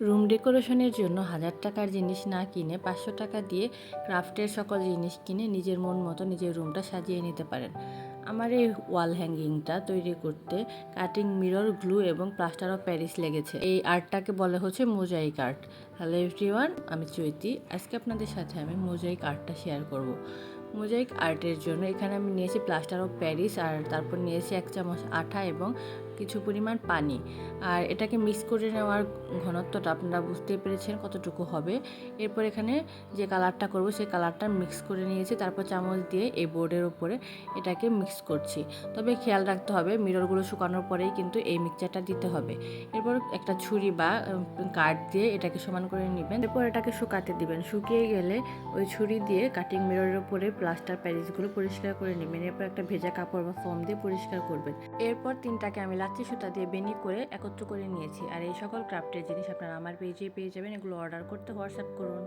Room ডেকোরেশনের জন্য হাজার টাকার জিনিস না কিনে পাঁচশো টাকা দিয়ে ক্রাফটের সকল জিনিস কিনে নিজের মন মতো নিজের রুমটা সাজিয়ে নিতে পারেন। আমার এই ওয়াল হ্যাঙ্গিংটা তৈরি করতে কাটিং মিরর, গ্লু এবং প্লাস্টার অফ প্যারিস লেগেছে। এই আর্টটাকে বলা হচ্ছে মোজাইক আর্ট। হ্যালো এভরিওয়ান, আমি চৈতি। আজকে আপনাদের সাথে আমি মোজাইক আর্টটা শেয়ার করব। মোজাইক আর্টের জন্য এখানে আমি নিয়েছি প্লাস্টার অফ প্যারিস আর তারপর নিয়েছি এক চামচ আঠা এবং কিছু পরিমাণ পানি। আর এটাকে মিক্স করে নেওয়ার ঘনত্বটা আপনারা বুঝতে পেরেছেন কতটুকু হবে। এরপর এখানে যে কালারটা করব, সেই কালারটা মিক্স করে নিয়েছি। তারপর চামচ দিয়ে এই বোর্ডের উপরে এটাকে মিক্স করছি। তবে খেয়াল রাখতে হবে মিররগুলো শুকানোর পরেই কিন্তু এই মিক্সচারটা দিতে হবে। এরপর একটা ছুরি বা কাঠ দিয়ে এটাকে সমান করে নেবেন। এরপর এটাকে শুকাতে দিবেন। শুকিয়ে গেলে ওই ছুরি দিয়ে কাটিং মিররের উপরে প্লাস্টার প্যারিসগুলো পরিষ্কার করে নেবেন। এরপর একটা ভেজা কাপড় বা ফোম দিয়ে পরিষ্কার করবেন। এরপর তিনটাকে আমি লাচ্ছি সুতা দিয়ে বেনি করে একত্র করে নিয়েছি। আর এই সকল ক্রাফটের জিনিস আপনারা আমার পেজে পেয়ে যাবেন। এগুলো অর্ডার করতে, হোয়াটসঅ্যাপ করুন।